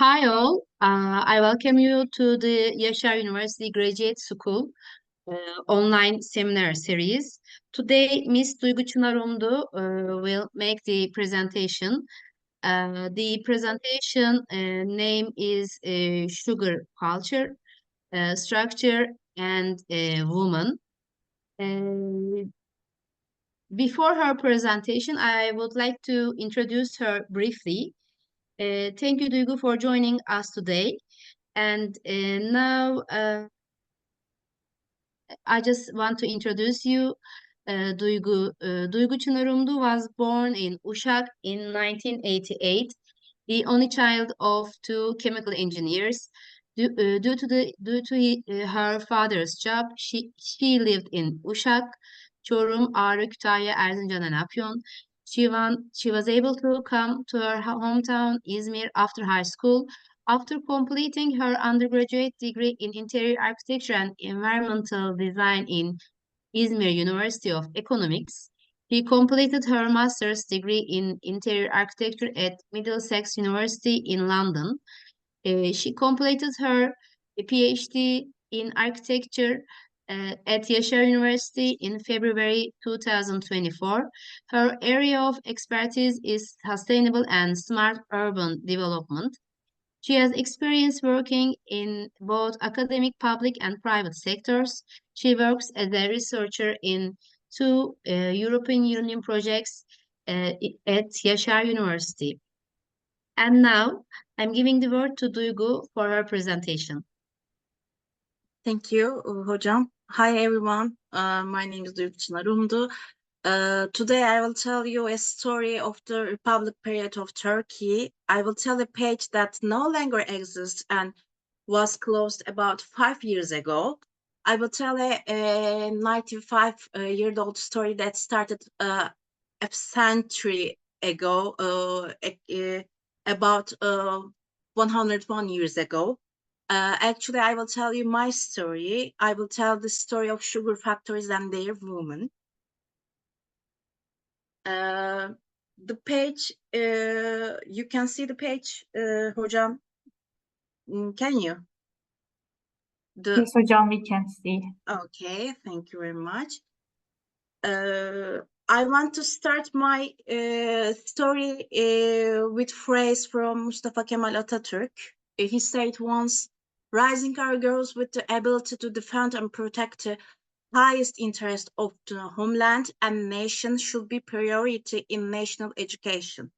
Hi all, uh, I welcome you to the Yaşar University Graduate School uh, online seminar series. Today, Miss Duygu Çınarumdu uh, will make the presentation. Uh, the presentation uh, name is uh, Sugar Culture, Structure and Woman. Before her presentation, I would like to introduce her briefly. Uh, thank you, Duygu, for joining us today. And uh, now uh, I just want to introduce you. Uh, Duygu, uh, Duygu Çınarumdu was born in Uşak in 1988, the only child of two chemical engineers. Due, uh, due to the due to he, uh, her father's job, she she lived in Uşak, Çorum, Ağrı, Kütahya, Erzincan, and Afyon. She, want, she was able to come to her hometown, Izmir, after high school. After completing her undergraduate degree in interior architecture and environmental design in Izmir University of Economics, she completed her master's degree in interior architecture at Middlesex University in London. Uh, she completed her PhD in architecture uh, at Yaşar University in February 2024. Her area of expertise is sustainable and smart urban development. She has experience working in both academic, public, and private sectors. She works as a researcher in two uh, European Union projects uh, at Yaşar University. And now I'm giving the word to Duygu for her presentation. Thank you, Hocam. Hi, everyone. Uh, my name is Duygu Çınarumdu. Uh, today I will tell you a story of the Republic period of Turkey. I will tell a page that no longer exists and was closed about five years ago. I will tell a, a 95 uh, year old story that started uh, a century ago, uh, about uh, 101 years ago. Uh, actually, I will tell you my story. I will tell the story of sugar factories and their women. Uh, the page, uh, you can see the page, uh, Hocam. Mm, Can you? The, Yes, hocam, we can see. okay, thank you very much. Uh, I want to start my uh, story uh, with phrase from Mustafa Kemal Atatürk. He said once, rising our girls with the ability to defend and protect the highest interest of the homeland and nation should be priority in national education.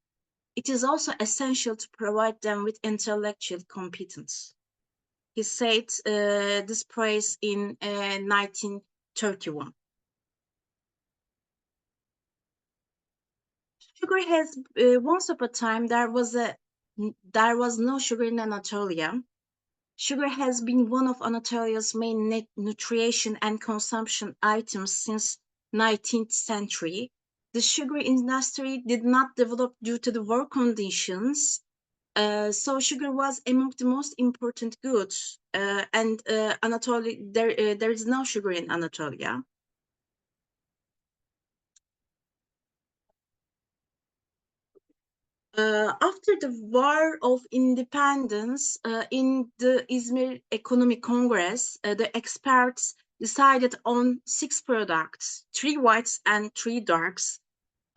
It is also essential to provide them with intellectual competence. He said uh, this praise in uh, 1931. Sugar has uh, once upon a time there was a there was no sugar in Anatolia. Sugar has been one of Anatolia's main nutrition and consumption items since 19th century. The sugar industry did not develop due to the war conditions. Uh, so sugar was among the most important goods, uh, and uh, Anatolia there uh, there is no sugar in Anatolia. Uh, after the War of Independence, uh, in the Izmir Economic Congress, uh, the experts decided on six products, three whites and three darks,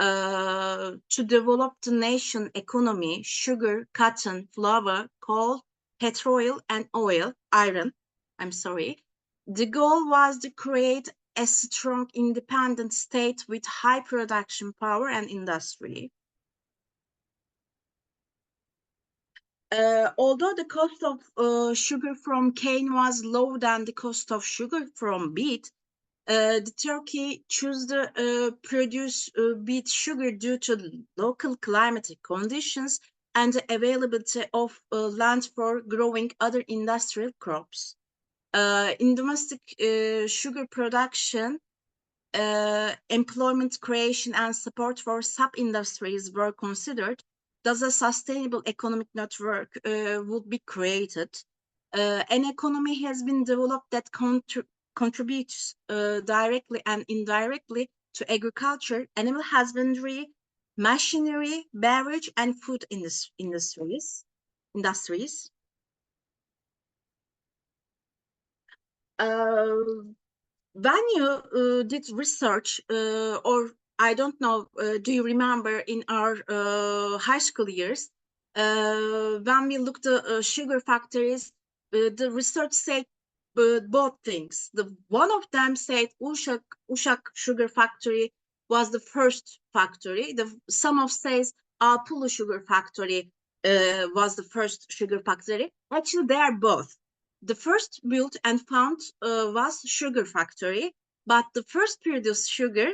uh, to develop the nation economy, sugar, cotton, flour, coal, petrol, and oil, iron, I'm sorry. The goal was to create a strong independent state with high production power and industry. Uh, although the cost of uh, sugar from cane was lower than the cost of sugar from beet, uh, the Turkey chose to uh, produce uh, beet sugar due to local climatic conditions and the availability of uh, land for growing other industrial crops. In domestic sugar production, employment creation and support for sub-industries were considered, thus a sustainable economic network uh, would be created. Uh, an economy has been developed that contr contributes uh, directly and indirectly to agriculture, animal husbandry, machinery, beverage, and food indus industries. industries. Uh, when you uh, did research, uh, or I don't know, uh, do you remember in our uh, high school years, uh, when we looked at uh, sugar factories, uh, the research said uh, both things. The one of them said Uşak, Uşak Sugar Factory was the first factory. The some of says Apulu Sugar Factory uh, was the first sugar factory. Actually, they are both. The first built and found uh, was sugar factory, but the first produced sugar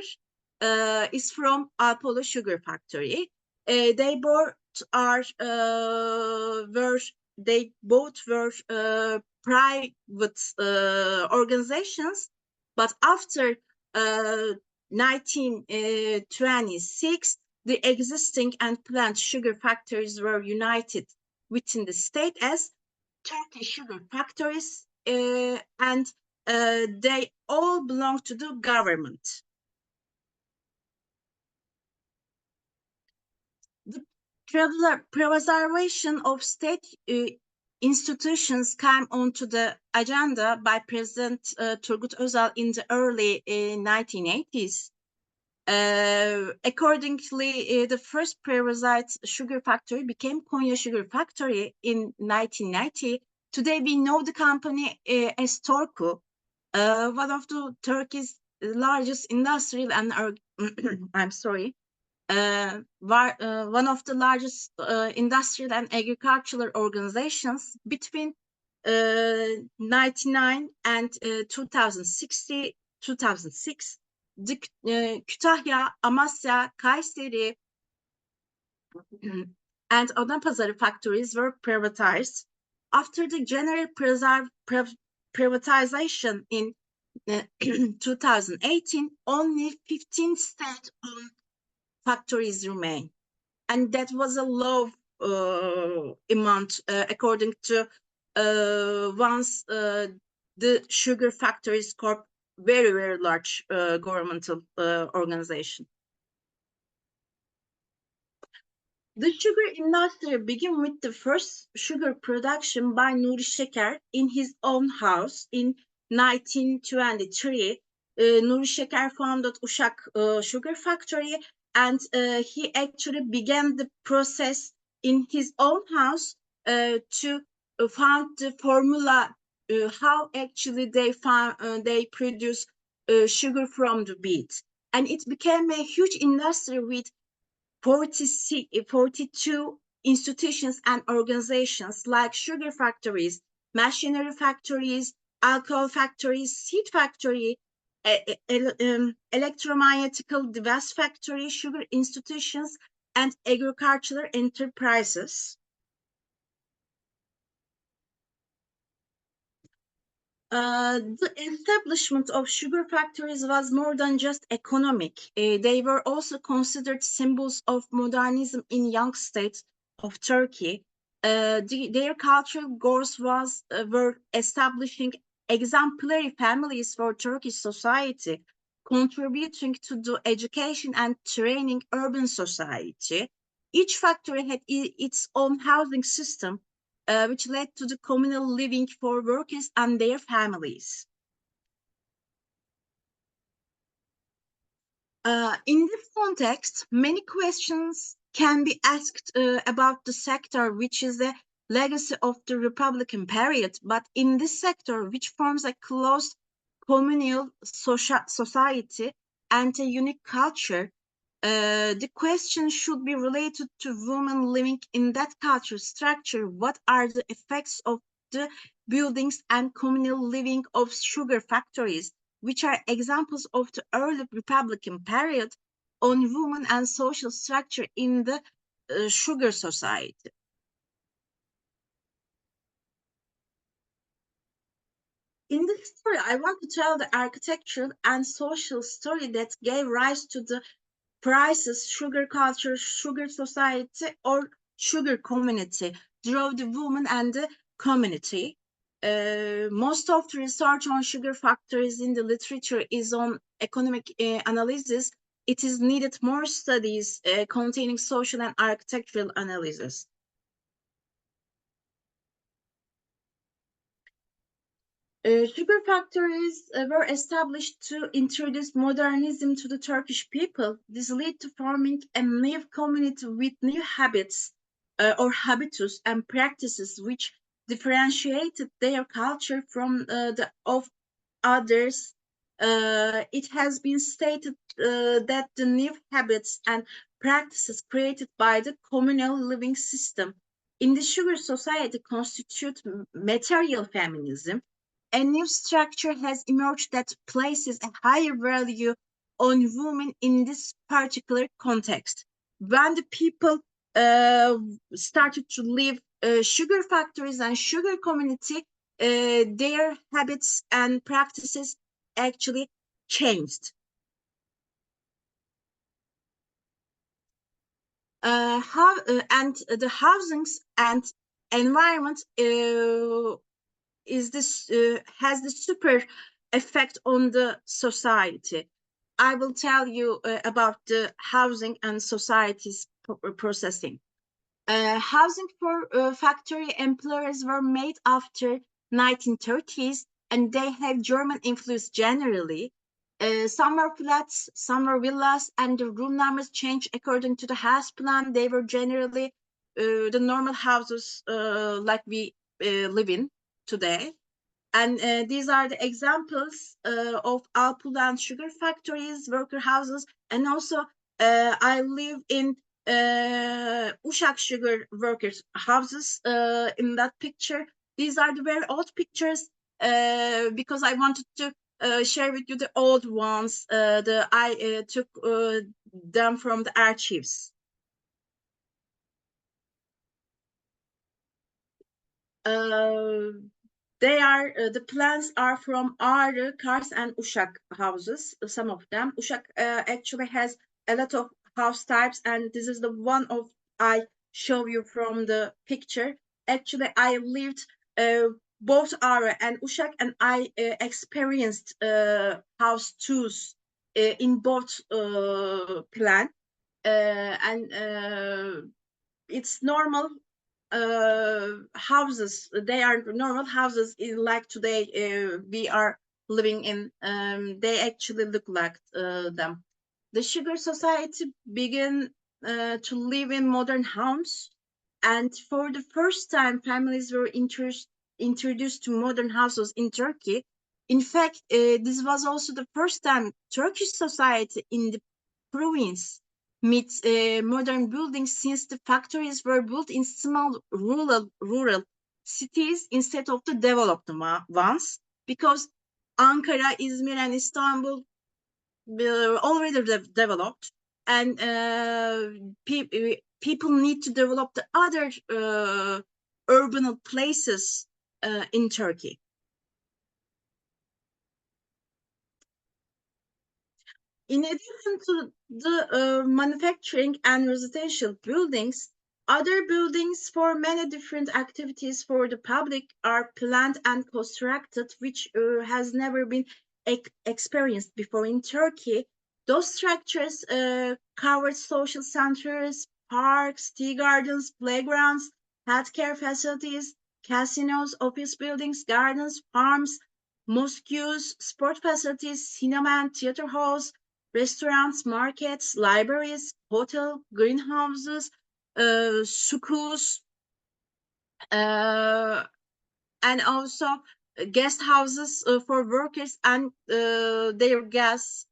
uh, is from Apollo Sugar Factory. Uh, they both are uh, were they both were uh, private uh, organizations, but after uh, 1926, the existing and planned sugar factories were united within the state as Turkish sugar factories, uh, and uh, they all belong to the government. The preser- preservation of state uh, institutions came onto the agenda by President uh, Turgut Özal in the early uh, 1980s. Uh, accordingly, uh, the first privatized sugar factory became Konya Sugar Factory in 1990. Today, we know the company uh, as Torku, one of the Turkey's largest industrial and I'm sorry, var- uh, one of the largest uh, industrial and agricultural organizations between uh, 99 and uh, 2060 2006 the uh, Kütahya, Amasya, Kayseri, and Adapazarı factories were privatized. After the general privatization in uh, 2018, only 15 state-owned factories remain. And that was a low uh, amount uh, according to uh, once uh, the Sugar Factories Corp very, very large uh, governmental uh, organization. The sugar industry began with the first sugar production by Nuri Şeker in his own house in 1923. Uh, Nuri Şeker founded Uşak uh, Sugar Factory and uh, he actually began the process in his own house uh, to found the formula uh, how actually they found uh, they produce uh, sugar from the beet. And it became a huge industry with 46 42 institutions and organizations like sugar factories machinery factories alcohol factories seed factory um, electromagnetical device factory sugar institutions and agricultural enterprises Uh, the establishment of sugar factories was more than just economic. Uh, they were also considered symbols of modernism in young states of Turkey. Uh, the- their cultural goals was uh, were establishing exemplary families for Turkish society, contributing to the education and training urban society. Each factory had its own housing system, uh, which led to the communal living for workers and their families. Uh, in this context, many questions can be asked uh, about the sector, which is a legacy of the Republican period, but in this sector, which forms a closed communal society and a unique culture, uh, the question should be related to women living in that culture structure. What are the effects of the buildings and communal living of sugar factories, which are examples of the early Republican period on women and social structure in the uh, sugar society? In this story, I want to tell the architectural and social story that gave rise to the prices, sugar culture, sugar society, or sugar community, drove the woman and the community. Uh, most of the research on sugar factories in the literature is on economic uh, analysis. It is needed more studies uh, containing social and architectural analysis. Uh, sugar factories uh, were established to introduce modernism to the Turkish people. This led to forming a new community with new habits uh, or habitus and practices which differentiated their culture from uh, the of others. Uh, it has been stated uh, that the new habits and practices created by the communal living system in the sugar society constitute material feminism a new structure has emerged that places a higher value on women in this particular context. When the people uh, started to leave uh, sugar factories and sugar community, uh, their habits and practices actually changed. Uh, how uh, and the housings and environment uh, is this uh, has the super effect on the society. I will tell you uh, about the housing and society's processing. Uh, housing for uh, factory employers were made after 1930s and they have German influence generally. Uh, some were flats, some were villas, and the room numbers changed according to the house plan. They were generally uh, the normal houses like we live in today. And uh, these are the examples uh, of Alpul and sugar factories, worker houses, and also uh, I live in uh, sugar workers houses uh, in that picture. These are the very old pictures uh, because I wanted to uh, share with you the old ones. The I took them from the archives. They are uh, the plants are from Ağrı, Kars, and Uşak houses. Some of them. Uşak uh, actually has a lot of house types, and this is the one of I show you from the picture. Actually, I lived uh, both Ağrı and Uşak, and I uh, experienced uh, house tours uh, in both uh, plan, uh, and uh, it's normal uh, houses. They are normal houses in like today uh, we are living in. Um, they actually look like uh, them. The sugar society began uh, to live in modern homes, and for the first time, families were introduced introduced to modern houses in Turkey. In fact, uh, this was also the first time Turkish society in the province uh, modern buildings since the factories were built in small rural rural cities instead of the developed ones because Ankara, Izmir, and Istanbul were already de developed, and uh, pe people need to develop the other uh, urban places in Turkey. In addition to the uh, manufacturing and residential buildings, other buildings for many different activities for the public are planned and constructed, which uh, has never been experienced before in Turkey. Those structures uh, covered social centers, parks, tea gardens, playgrounds, healthcare facilities, casinos, office buildings, gardens, farms, mosques, sport facilities, cinema and theater halls, restaurants, markets, libraries, hotel, greenhouses, uh, schools, uh, and also guest houses uh, for workers and uh, their guests.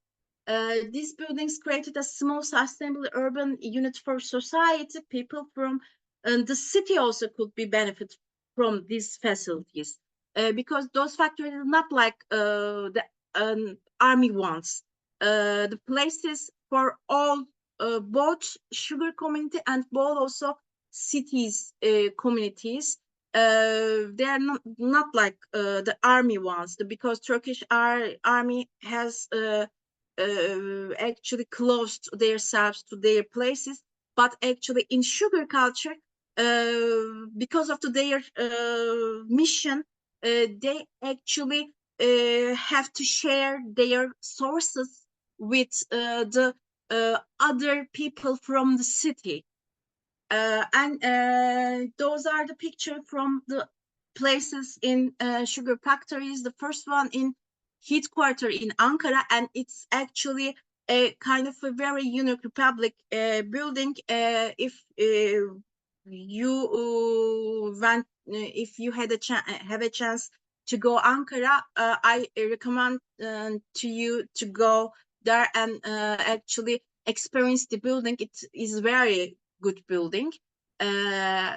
Uh, these buildings created a small sustainable urban unit for society. People from and the city also could be benefit from these facilities uh, because those factories are not like the um, army ones uh, the places for all uh, both sugar community and both also cities uh, communities. Uh, they are not, not like uh, the army ones because turkish ar army has actually closed themselves to their places. But actually in sugar culture because of the, their mission they actually have to share their sources with uh, the uh, other people from the city. Uh, and those are the picture from the places in sugar factories. The first one in headquarter in Ankara, and it's actually a kind of a very unique republic uh, building. Uh, if uh, you went, if you had a chance, have a chance to go Ankara, I recommend to you to go there and uh, actually experience the building. It is very good building. Uh,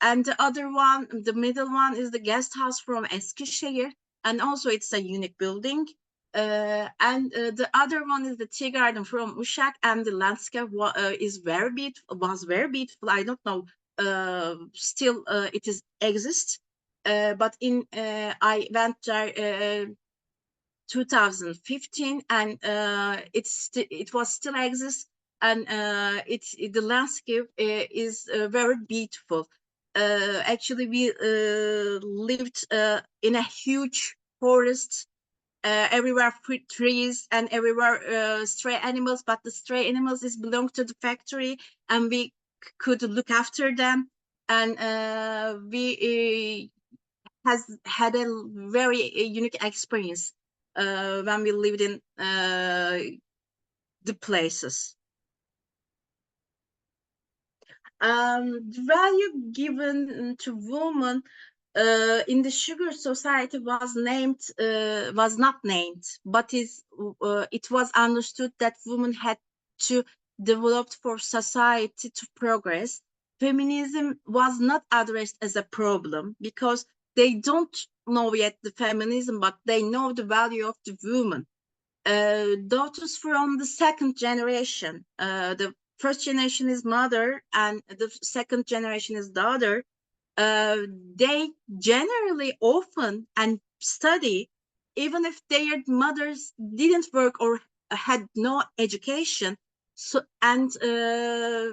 and the other one, the middle one is the guest house from Eskişehir. And also it's a unique building. Uh, and uh, the other one is the tea garden from Uşak and the landscape wa- uh, is very beautiful, was very beautiful. I don't know, uh, still uh, it is exists. But in I went there 2015 and uh, it's it was still exists and uh, it's it- the landscape uh, is uh, very beautiful. Uh, actually, we uh, lived in a huge forest. Everywhere fruit trees and everywhere stray animals, but the stray animals is belong to the factory, and we could look after them. And we has had a very unique experience uh, when we lived in uh, the places. Um, the value given to women uh, in the sugar society was named uh, was not named, but is uh, it was understood that women had to develop for society to progress. Feminism was not addressed as a problem because they don't know yet the feminism, but they know the value of the woman. Uh, daughters from the second generation, uh, the first generation is mother and the second generation is daughter. Uh, they generally often and study even if their mothers didn't work or had no education so and uh,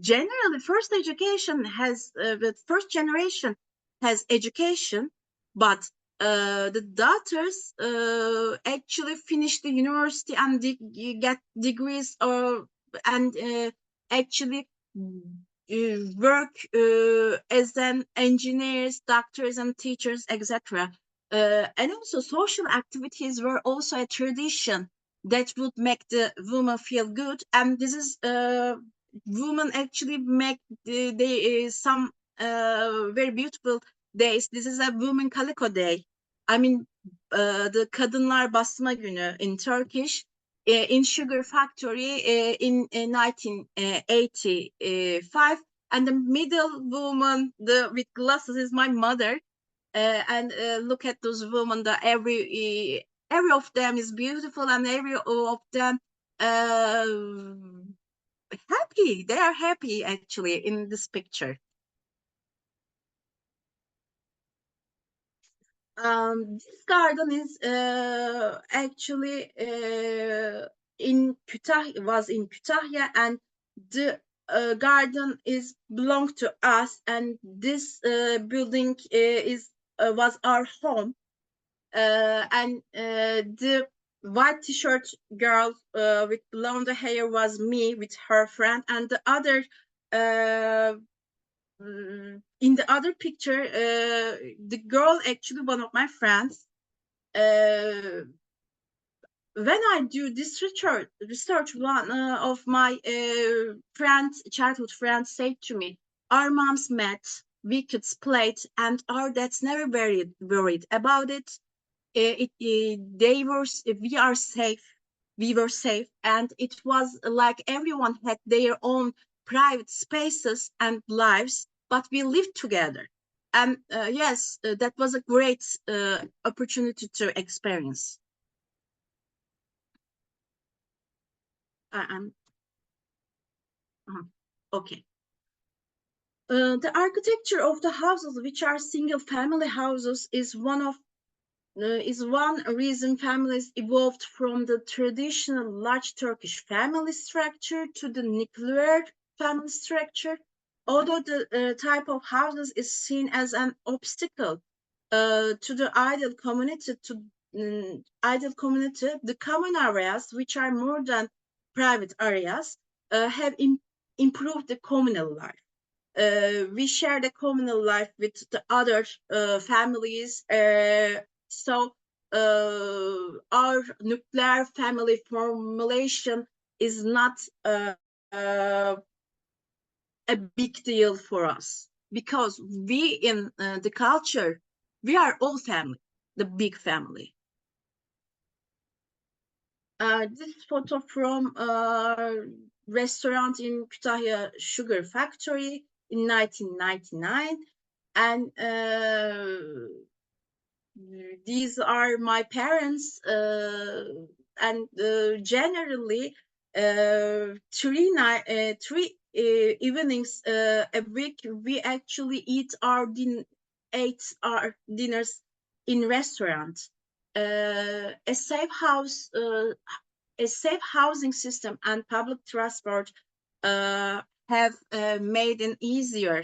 generally first education has uh, the first generation has education but uh, the daughters uh, actually finish the university and de- get degrees or and uh, actually uh, work uh, as an engineers doctors and teachers etc uh, and also social activities were also a tradition that would make the woman feel good. And this is uh, women actually make the, they some uh, very beautiful days. This is a Women Calico Day. I mean, uh, the Kadınlar Basma Günü in Turkish, uh, in Sugar Factory uh, in uh, 1985. And the middle woman the with glasses is my mother. Uh, and uh, look at those women. Every uh, every of them is beautiful, and every of them happy. They are happy actually in this picture. Um, this garden is uh, actually uh, in Kütahya was in Kütahya, and the uh, garden is belong to us, and this uh, building uh, is uh, was our home, and the white t-shirt girl with blonde hair was me with her friend, and the other in the other picture, uh, the girl actually one of my friends. Uh, when I do this research, research one uh, of my uh, friends, childhood friends, said to me, "Our moms met, we could split, and our dads never worried worried about it. Uh, it, uh, they were, we are safe, we were safe, and it was like everyone had their own private spaces and lives, but we lived together. And uh, yes, uh, that was a great uh, opportunity to experience. Um, okay. Uh, the architecture of the houses, which are single family houses, is one of uh, is one reason families evolved from the traditional large Turkish family structure to the nuclear family structure. Although the uh, type of houses is seen as an obstacle uh, to the ideal community, to um, ideal community, the common areas, which are more than private areas, uh, have im- improved the communal life. uh, we share the communal life with the other uh, families. Uh, so our nuclear family formulation is not a big deal for us because we in uh, the culture we are all family, the big family. Uh, this photo from a restaurant in Kütahya Sugar Factory in 1999 and uh, these are my parents uh, and uh, generally uh, three uh, three uh, evenings uh, a week we actually eat our din ate our dinners in restaurants uh, a safe house uh, a safe housing system and public transport uh, have uh, made it easier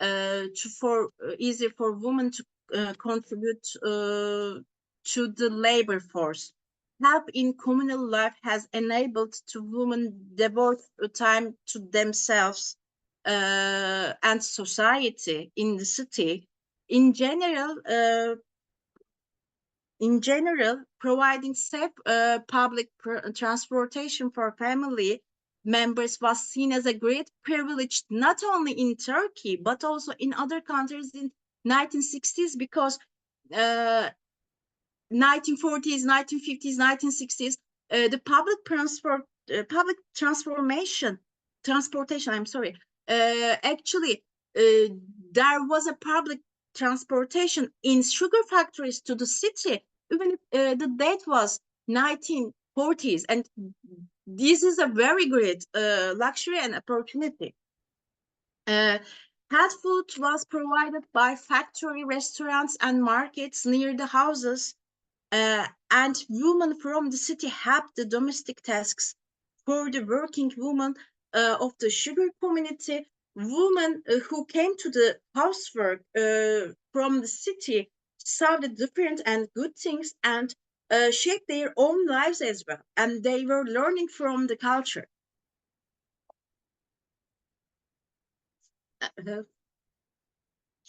uh, to for uh, easier for women to uh, contribute uh, to the labor force. Help in communal life has enabled to women devote time to themselves uh, and society in the city. In general, uh, in general, providing safe uh, public transportation for family members was seen as a great privilege, not only in Turkey, but also in other countries in 1960s, because uh, 1940s, 1950s, 1960s, uh, the public transport, uh, public transformation, transportation, I'm sorry, uh, actually, uh, there was a public transportation in sugar factories to the city even if uh, the date was 1940s and this is a very great uh, luxury and opportunity. Health food was provided by factory restaurants and markets near the houses uh, and women from the city helped the domestic tasks for the working women uh, of the sugar community women uh, who came to the housework uh, from the city saw the different and good things and uh, shaped their own lives as well. And they were learning from the culture. Uh,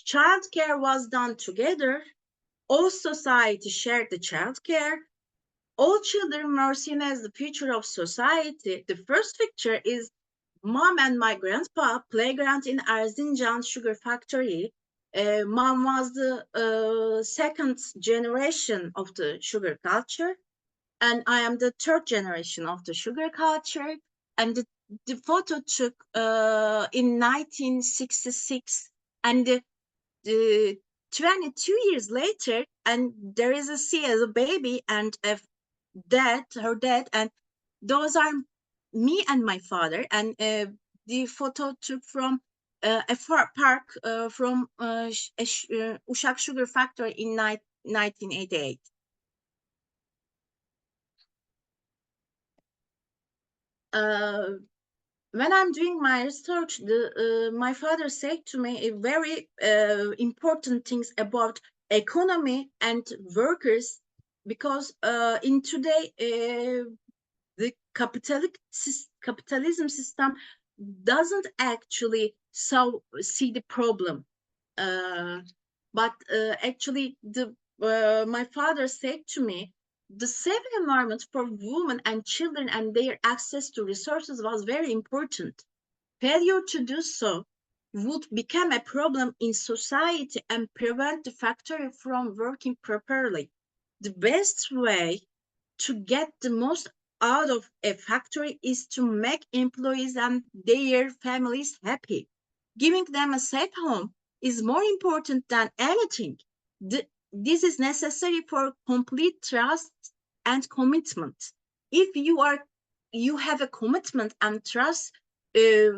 childcare was done together. All society shared the childcare. All children were seen as the future of society. The first picture is mom and my grandpa playground in Erzincan sugar factory uh, mom was the uh, second generation of the sugar culture and i am the third generation of the sugar culture and the, the photo took uh, in 1966 and the, the 22 years later and there is a see as a baby and a dad her dad and those are me and my father and uh, the photo took from uh, a park uh, from uh, uh, Sugar Factory in 1988. When I'm doing my research, the, uh, my father said to me very uh, important things about economy and workers, because uh, in today uh, the capitalistic capitalism system doesn't actually so see the problem. Uh, but uh, actually the my father said to me the safe environment for women and children and their access to resources was very important. Failure to do so would become a problem in society and prevent the factory from working properly. The best way to get the most out of a factory is to make employees and their families happy. Giving them a safe home is more important than anything. The, this is necessary for complete trust and commitment. If you are you have a commitment and trust, uh,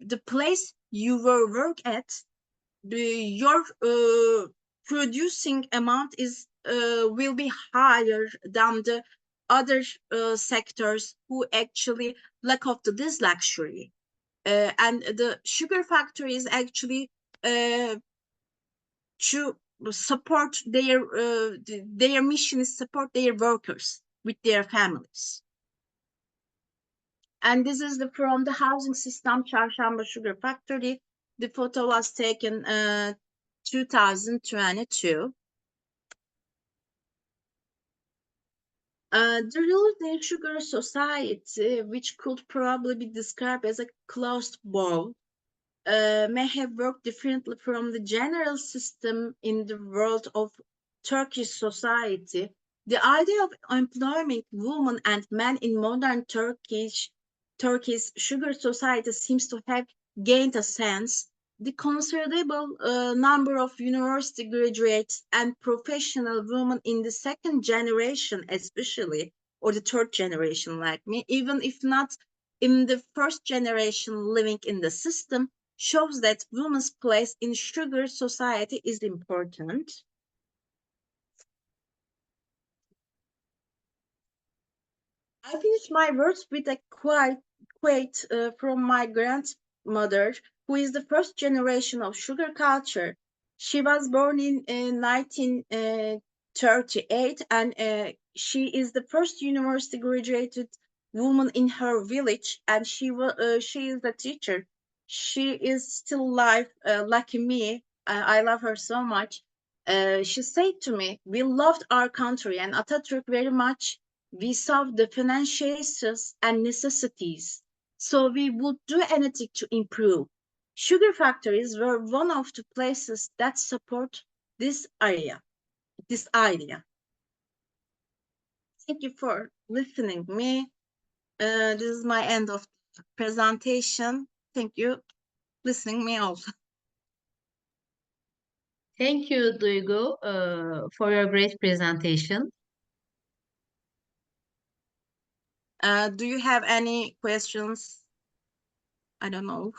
the place you will work at, your uh, producing amount is uh, will be higher than the other uh, sectors who actually lack of this luxury uh, and the sugar factory is actually uh, to support their uh, their mission is support their workers with their families and this is the from the housing system Çarşamba Sugar Factory The photo was taken uh, 2022. Uh, the rules sugar society, which could probably be described as a closed bowl, uh, may have worked differently from the general system in the world of Turkish society. The idea of employing women and men in modern Turkish Turkey's sugar society seems to have gained a sense. The considerable uh, number of university graduates and professional women in the second generation, especially, or the third generation like me, even if not in the first generation living in the system, shows that women's place in sugar society is important. I finish my words with a quite quote uh, from my grandmother, who is the first generation of sugar culture. She was born in uh, 1938 and uh, she is the first university graduated woman in her village and she uh, she is a teacher. She is still alive, uh, lucky me. I, love her so much. Uh, she said to me, "We loved our country and Atatürk very much. We saw the financiers and necessities, so we would do anything to improve. Sugar factories were one of the places that support this area, this idea. Thank you for listening me. Uh, this is my end of presentation. Thank you listening me also. Thank you, Duygu, uh, for your great presentation. Uh, do you have any questions? I don't know.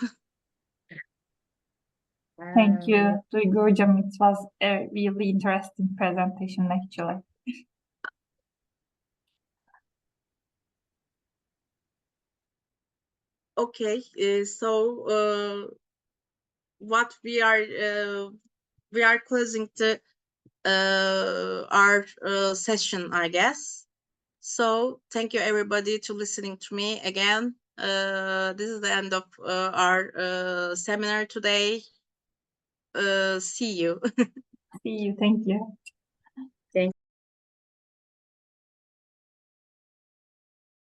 Thank you, Duygu Hocam. It was a really interesting presentation, actually. Okay, uh, so uh, what we are uh, we are closing the uh, our uh, session, I guess. So thank you everybody to listening to me again. Uh, this is the end of uh, our uh, seminar today. Uh, see you. See you. Thank you.